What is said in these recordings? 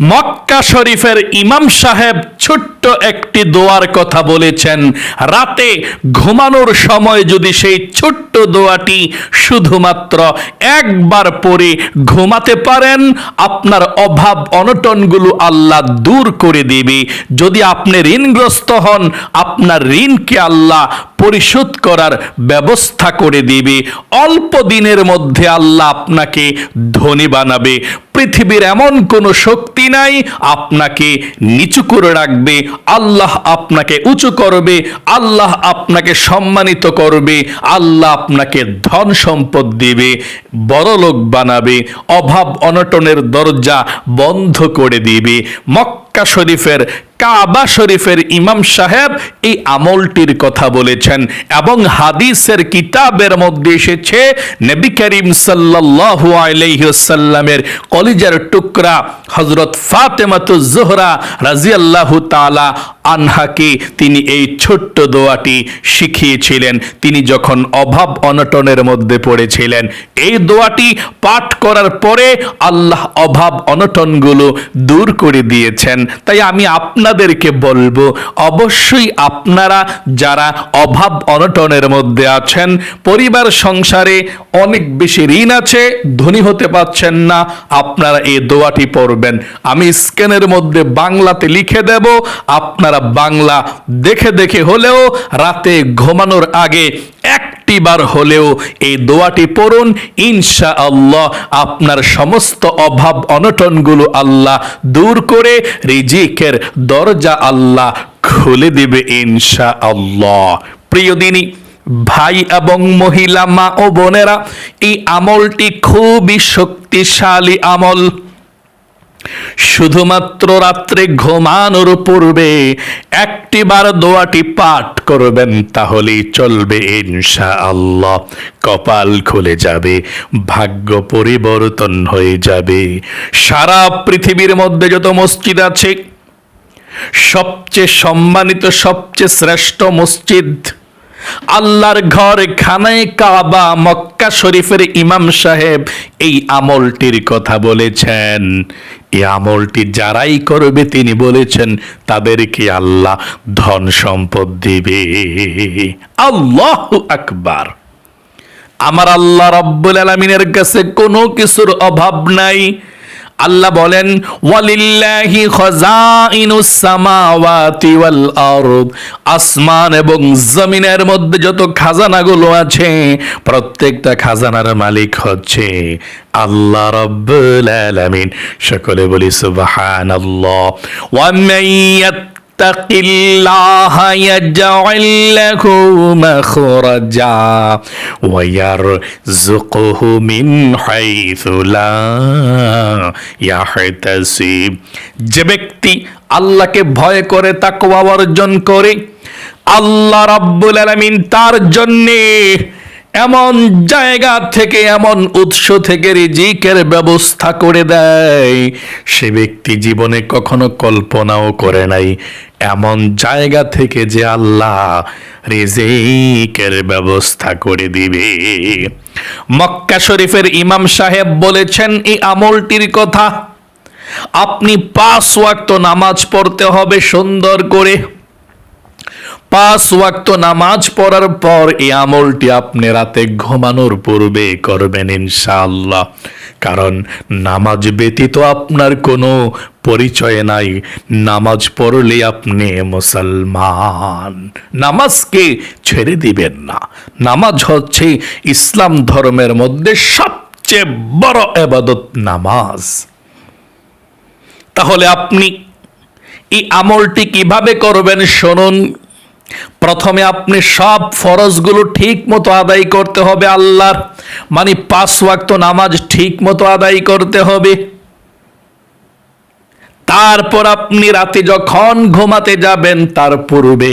মক্কা শরীফের ইমাম সাহেব ছোট্ট একটি দোয়ার কথা বলেছেন, রাতে ঘুমানোর সময় যদি সেই ছোট্ট দোয়াটি শুধুমাত্র একবার পরে ঘুমাতে পারেন, আপনার অভাব অনটনগুলো আল্লাহ দূর করে দেবে। যদি আপনি ঋণগ্রস্ত হন, আপনার ঋণকে আল্লাহ পরিশোধ করার ব্যবস্থা করে দিবে। অল্প দিনের মধ্যে আল্লাহ আপনাকে ধনী বানাবে। পৃথিবীর এমন কোনো শক্তি নাই, আপনাকে নিচু করে রাখবে, আল্লাহ আপনাকে উঁচু করবে, আল্লাহ আপনাকে সম্মানিত করবে, আল্লাহ আপনাকে ধন সম্পদ দিবে বড়লোক বানাবে, অভাব অনটনের দরজা বন্ধ করে দিবে, মক্কা শরীফের কাবা শরীফের ইমাম সাহেব এই আমলটির কথা বলেছেন এবং হাদিসের কিতাবের মধ্যে এসেছে, নবী করিম সাল্লাল্লাহু আলাইহি ওয়াসাল্লামের কলিজার টুকরা হযরত ফাতেমাতু জোহরা রাদিয়াল্লাহু তাআলা আনহাকে তিনি এই ছোট্ট দোয়াটি শিখিয়েছিলেন। তিনি যখন অভাব অনটনের মধ্যে পড়েছিলেন, এই দোয়াটি পাঠ করার পরে আল্লাহ অভাব অনটনগুলো দূর করে দিয়েছেন। তাই আমি আপনাদেরকে বলব, অবশ্যই আপনারা যারা অভাব অনটনের মধ্যে আছেন, পরিবার সংসারে অনেক বেশি ঋণ আছে, ধনী হতে পারছেন না, আপনারা এই দোয়াটি পড়বেন। আমি স্ক্যানের মধ্যে বাংলাতে লিখে দেব, আপনারা বাংলা দেখে দেখে হলেও রাতে ঘুমানোর আগে একটি বার হলেও এই দোয়াটি পড়ুন ইনশা আল্লাহ আপনার সমস্ত অভাব অনটনগুলো আল্লাহ দূর করে, রিজিকের দরজা আল্লাহ খুলে দিবে ইনশা আল্লাহ প্রিয় দিনী, ভাই এবং মহিলা, মা ও বোনেরা, এই আমলটি খুবই শক্তিশালী আমল। শুধুমাত্র রাত্রে ঘুমানোর পূর্বে একটিবার দোয়াটি পাঠ করবেন, তাহলেই চলবে ইনশা আল্লাহ কপাল খুলে যাবে, ভাগ্য পরিবর্তন হয়ে যাবে। সারা পৃথিবীর মধ্যে যত মসজিদ আছে, সবচেয়ে সম্মানিত, সবচেয়ে শ্রেষ্ঠ মসজিদ আল্লাহর ঘর খানায় কাবা, মক্কা শরীফের ইমাম সাহেব এই আমলটির কথা বলেছেন। এই আমলটি যারাই করবে তিনি বলেছেন, তাদেরকে আল্লাহ ধন সম্পদ দিবে। আল্লাহ আকবার। আমার আল্লাহ রব্বুল আলমিনের কাছে কোনো কিছুর অভাব নাই। আল্লাহ বলেন, ওয়ালিল্লাহি খাজাইনুস সামাওয়াতি ওয়াল আরদ। আসমান এবং জমিনের মধ্যে যত খাজানাগুলো আছে, প্রত্যেকটা খাজানার মালিক হচ্ছে আল্লাহ রাব্বুল আলামিন। সকলে বলি, সুবহানাল্লাহ। ওয়া মান يتق الله يجعل له مخرجا ويرزقه من حيث لا يحتسب যে ব্যক্তি আল্লাহকে ভয় করে তাকওয়া অর্জন করে আল্লাহ রাব্বুল আলামিন তার জন্যে এমন জায়গা থেকে, এমন উৎস থেকে রিজিকের ব্যবস্থা করে দেয়। সে ব্যক্তি জীবনে কখনো কল্পনাও করে নাই। এমন জায়গা থেকে যে আল্লাহ রিজিকের ব্যবস্থা করে দিবে। মক্কা শরীফের ইমাম সাহেব বলেছেন, এই আমলটির কথা। আপনি পাঁচ ওয়াক্ত নামাজ পড়তে হবে সুন্দর করে। পাঁচ ওয়াক্ত নামাজ পড়ার পর এই আমলটি আপনি রাতে ঘুমানোর পূর্বে করবেন ইনশাআল্লাহ। কারণ নামাজ ব্যতীত আপনার কোনো পরিচয় নাই। নামাজ পড়লে আপনি মুসলমান। নামাজকে ছেড়ে দিবেন না। নামাজ হচ্ছে ইসলাম ধর্মের মধ্যে সবচেয়ে বড় এবাদত নামাজ। তাহলে আপনি এই আমলটি কীভাবে করবেন? শুনুন। প্রথমে আপনি সব ফরজগুলো ঠিক মতো আদায় করতে হবে আল্লাহর মানে পাঁচ ওয়াক্ত নামাজ ঠিক মতো আদায় করতে হবে। তারপর আপনি রাতে যখন ঘুমাতে যাবেন, তার পূর্বে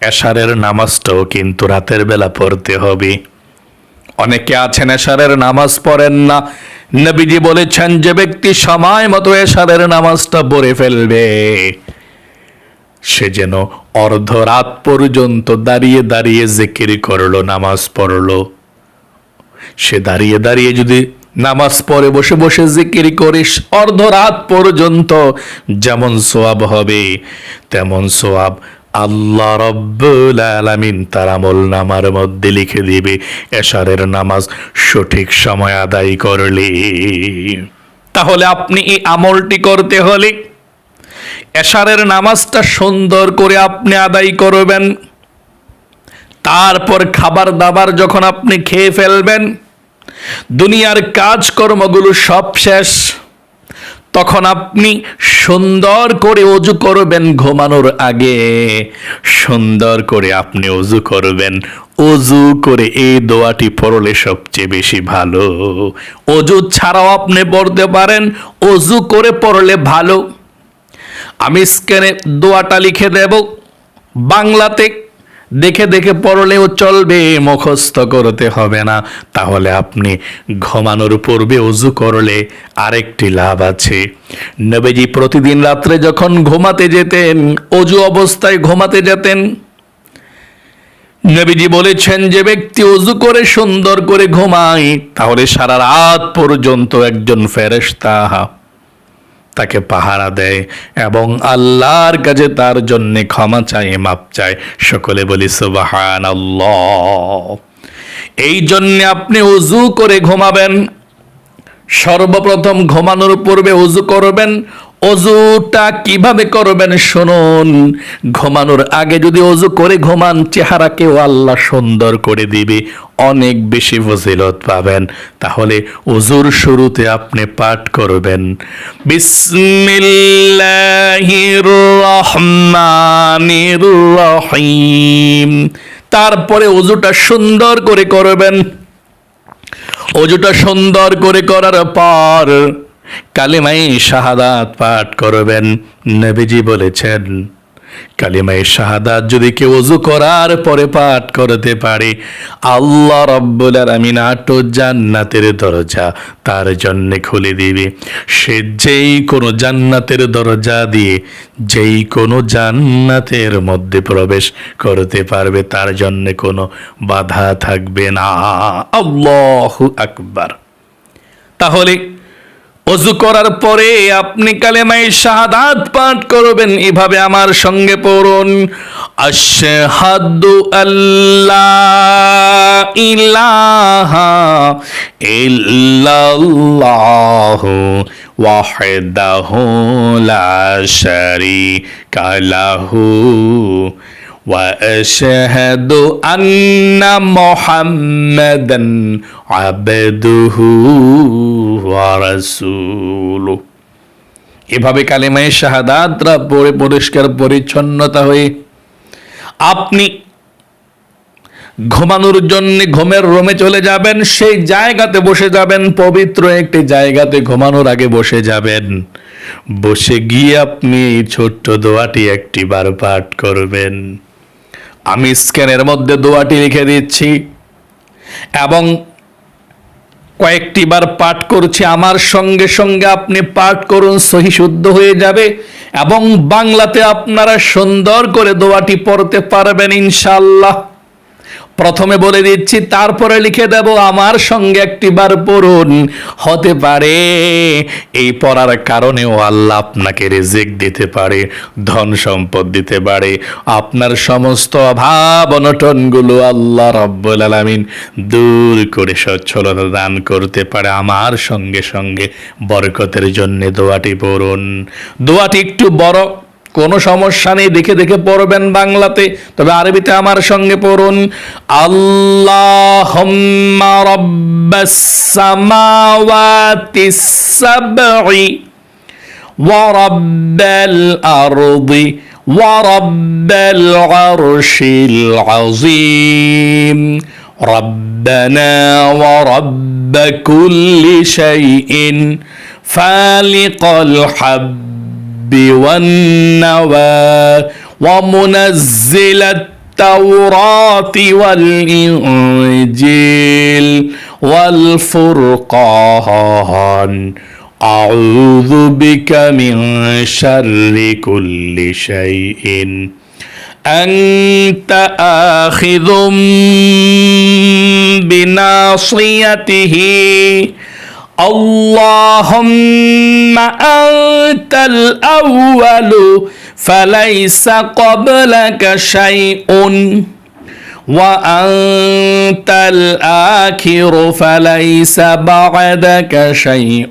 এশারের নামাজটাও কিন্তু রাতের বেলা পড়তে হবে। অনেকে আছেন এশারের নামাজ পড়েন না। নবীজি বলেছেন, যে ব্যক্তি সময় মতো এশারের নামাজটা পড়ে ফেলবে। সে যেন অর্ধরাত পর্যন্ত দাঁড়িয়ে দাঁড়িয়ে জেকির করল, নামাজ পড়ল। সে দাঁড়িয়ে দাঁড়িয়ে যদি নামাজ পড়ে, বসে বসে জিকির করিস, অর্ধরাত পর্যন্ত যেমন সোয়াব হবে, তেমন সোয়াব আল্লাহ রব্বুল আলামিন তার আমল নামার মধ্যে লিখে দিবে, এশারের নামাজ সঠিক সময় আদায় করলে। তাহলে আপনি এই আমলটি করতে হলে এশারের নামাজটা সুন্দর করে আপনি আদায় করবেন। তারপর খাবার দাবার যখন আপনি খেয়ে ফেলবেন, দুনিয়ার কাজকর্মগুলো সব শেষ। তখন আপনি সুন্দর করে অজু করবেন ঘুমানোর আগে। সুন্দর করে আপনি অজু করবেন। অজু করে এই দোয়াটি পড়লে সবচেয়ে বেশি ভালো। অজু ছাড়াও আপনি পড়তে পারেন, অজু করে পড়লে ভালো। আমি স্ক্যানে দোয়াটা লিখে দেব। বাংলাতে দেখে দেখে পড়লেও চলবে, মুখস্থ করতে হবে না। তাহলে আপনি ঘুমানোর পূর্বে উজু করলে আরেকটি লাভ আছে। নবীজি প্রতিদিন রাত্রে যখন ঘুমাতে যেতেন অজু অবস্থায় ঘুমাতে যেতেন। নবীজি বলেছেন, যে ব্যক্তি অজু করে সুন্দর করে ঘুমায়, তাহলে সারা রাত পর্যন্ত একজন ফেরেশতা। তাকে পাহারা দেয় এবং আল্লাহর কাছে তার জন্যে ক্ষমা চায় মাপ চায়। সকলে বলি সুবাহান এই জন্যে আপনি উজু করে ঘুমাবেন। সর্বপ্রথম ঘুমানোর পূর্বে উজু করবেন। অজুটা কীভাবে করবেন শুনুন। ঘুমানোর আগে যদি অজু করে ঘুমান, চেহারাকেও আল্লাহ সুন্দর করে দিবে। অনেক বেশি ফজিলত পাবেন। তাহলে অজুর শুরুতে আপনি পাঠ করবেন। রহিম। তারপরে অজুটা সুন্দর করে করবেন। অজুটা সুন্দর করে করার পর কালিমাই শাহাদাত পাঠ করবেন, নবীজি বলেছেন, কালিমাই শাহাদাত যদি কেউ অজু করার পরে পাঠ করতে পারে, আল্লাহ রব্বুল আলামিন আটো জান্নাতের দরজা তার জন্য খুলে দিবে। সে যেই কোনো জান্নাতের দরজা দিয়ে যেই কোনো জান্নাতের মধ্যে প্রবেশ করতে পারবে, তার জন্য কোনো বাধা থাকবে না। আল্লাহু আকবার। তাহলে অজু করার পরে আপনি কালেমাই শাহাদাত পাঠ করবেন, এভাবে আমার সঙ্গে পড়ুন। আশহাদু আল্লাহ ইলাহা ইল্লাল্লাহু ওয়াহদাহু লা শারীকা লাহু। واشهد ان محمدا عبده ورسوله এভাবে কালেমায় শাহাদাতরা পড়ে পরিষ্কার পরিচ্ছন্নতা হয়ে আপনি ঘুমানোর জন্য ঘুমের রুমে চলে যাবেন সেই জায়গাতে বসে যাবেন পবিত্র একটি জায়গাতে ঘুমানোর আগে বসে যাবেন বসে গিয়ে আপনি এই ছোট্ট দোয়াটি একটি বার পাঠ করবেন আমি স্ক্যানের মধ্যে দোয়াটি লিখে দিচ্ছি। এবং কয়েকটি বার পাঠ করছি, আমার সঙ্গে সঙ্গে আপনি পাঠ করুন, সহি শুদ্ধ হয়ে যাবে। এবং বাংলাতে আপনারা সুন্দর করে দোয়াটি পড়তে পারবেন ইনশাল্লাহ প্রথমে বলে দিচ্ছি, তারপরে লিখে দেব, আমার সঙ্গে একটি বার পড়ুন। হতে পারে, এই পড়ার কারণেও আল্লাহ আপনাকে রেজেক দিতে পারে, ধন সম্পদ দিতে পারে। আপনার সমস্ত অভাব অনটনগুলো আল্লাহ রব্বুল আলামিন দূর করে, সচ্ছলতা দান করতে পারে। আমার সঙ্গে সঙ্গে বরকতের জন্য দোয়াটি পড়ুন। দোয়াটি একটু বড় কোনো সমস্যা নেই দেখে দেখে পড়বেন বাংলাতে তবে আরবিতে আমার সঙ্গে পড়ুন আল্লাহ ورب الأرض ورب العرش العظيم ربنا ورب كل شيء فالق الحب الحب والنوى ومنزل التوراة والإنجيل والفرقان أعوذ بك من شر كل شيء أنت آخذ بناصيته اللهم أنت الأول فليس قبلك شيء. وأنت الآخر فليس بعدك شيء.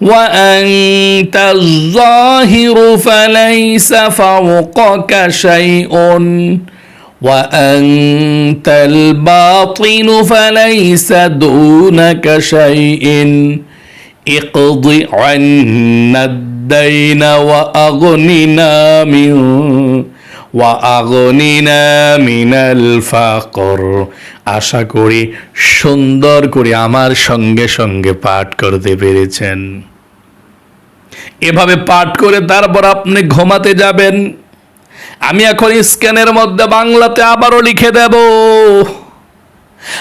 وأنت الظاهر فليس فوقك شيء. وأنت الباطن فليس دونك شيء اقض عنا الدين وأغننا من وأغننا من الفقر আশা করি সুন্দর করে আমার সঙ্গে সঙ্গে পাঠ করতে পেরেছেন এভাবে পাঠ করে তারপর আপনি ঘুমাতে যাবেন আমি এখন স্ক্যানের মধ্যে বাংলাতে আবারও লিখে দেব।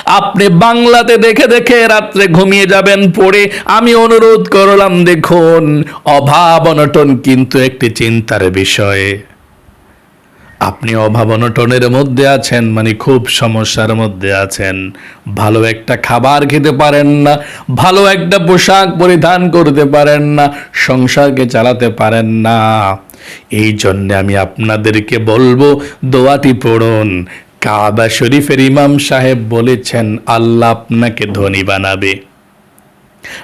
আপনি বাংলাতে দেখে দেখে রাত্রে ঘুমিয়ে যাবেন, পড়ে আমি অনুরোধ করলাম, দেখুন, অভাব অনটন কিন্তু একটি চিন্তার বিষয়। আপনি অভাব অনটনের মধ্যে আছেন মানে খুব সমস্যার মধ্যে আছেন। ভালো একটা খাবার খেতে পারেন না, ভালো একটা পোশাক পরিধান করতে পারেন না, সংসারকে চালাতে পারেন না। এই জন্য আমি আপনাদেরকে বলব, দোয়াটি পড়ুন। কাবা শরীফের ইমাম সাহেব বলেছেন, আল্লাহ আপনাকে ধনী বানাবে।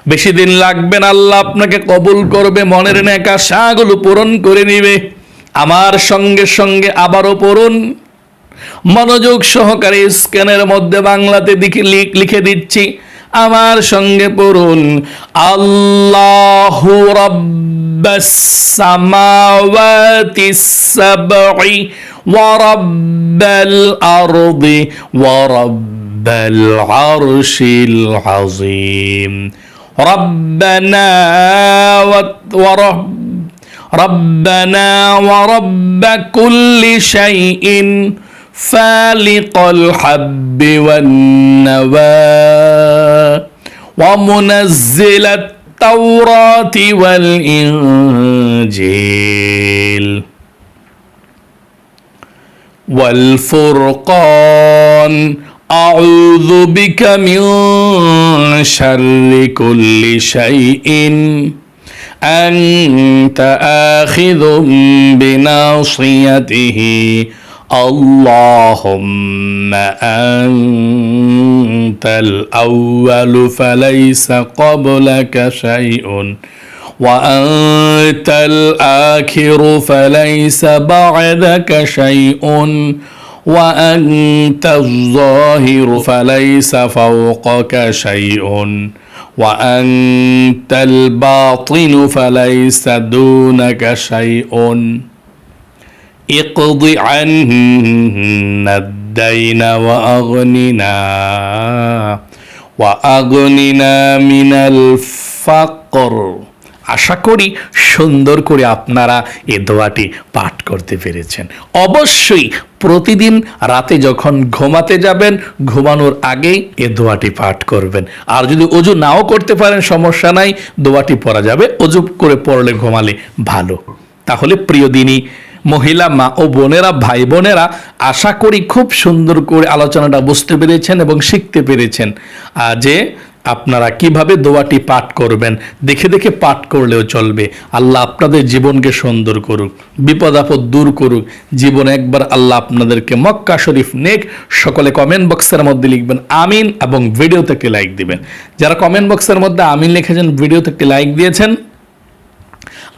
বেশি দিন লাগবে না, আল্লাহ আপনাকে কবুল করবে, মনের নেকা আশাগুলো পূরণ করে নিবে। আমার সঙ্গে সঙ্গে আবারও পড়ুন মনোযোগ সহকারে স্ক্যানের মধ্যে বাংলাতে দিকে লিখ- লিখে দিচ্ছি আমার সঙ্গে পড়ুন আল্লাহু রাব্বাস সামাওয়াতি সাবঈ ওয়া রাব্বাল আরদি ওয়া রাব্বাল আরশিল আযীম ربنا ورب ربنا ورب كل شيء فالق الحب والنوى ومنزل التوراة والإنجيل والفرقان أعوذ بك من شر كل شيء أنت آخذ بناصيته. اللهم أنت الأول فليس قبلك شيء. وأنت الآخر فليس بعدك شيء. وأنت الظاهر فليس فوقك شيء. وأنت الباطن فليس دونك شيء. اقض عنا الدين وأغننا وأغننا من الفقر. আশা করি সুন্দর করে আপনারা এ দোয়াটি পাঠ করতে পেরেছেন। অবশ্যই প্রতিদিন রাতে যখন ঘুমাতে যাবেন, ঘুমানোর আগেই এ দোয়াটি পাঠ করবেন। আর যদি অজু নাও করতে পারেন, সমস্যা নাই, দোয়াটি পড়া যাবে। অজু করে পড়লে, ঘুমালে ভালো। তাহলে প্রিয় দিনী, মহিলা মা ও বোনেরা, ভাই বোনেরা, আশা করি খুব সুন্দর করে আলোচনাটা বুঝতে পেরেছেন এবং শিখতে পেরেছেন। যে আপনারা কীভাবে দোয়াটি পাঠ করবেন? দেখে দেখে পাঠ করলেও চলবে। আল্লাহ আপনাদের জীবনকে সুন্দর করুক, বিপদ আপদ দূর করুক। জীবনে একবার আল্লাহ আপনাদেরকে মক্কা শরীফ নেক সকলে কমেন্ট বক্সের মধ্যে লিখবেন, আমিন এবং ভিডিওতে একটি লাইক দিবেন। যারা কমেন্ট বক্সের মধ্যে আমিন লিখেছেন ভিডিওতে একটি লাইক দিয়েছেন,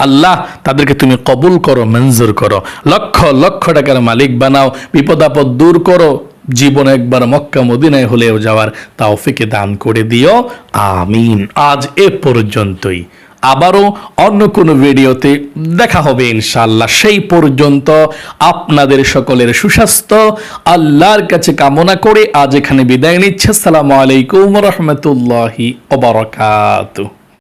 আল্লাহ তাদেরকে তুমি কবুল করো, মঞ্জুর করো। লক্ষ লক্ষ টাকার মালিক বানাও, বিপদ আপদ দূর করো। জীবন একবার মক্কা মদিনায় হলেও যাওয়ার তাওফিকে দান করে দিও। আমিন। আজ এ পর্যন্তই। আবারও অন্য কোনো ভিডিওতে দেখা হবে ইনশাল্লাহ সেই পর্যন্ত আপনাদের সকলের সুস্বাস্থ্য, আল্লাহর কাছে কামনা করে আজ এখানে বিদায় নিচ্ছে। আসসালামু আলাইকুম রহমতুল্লাহি ওবরাকাতুহ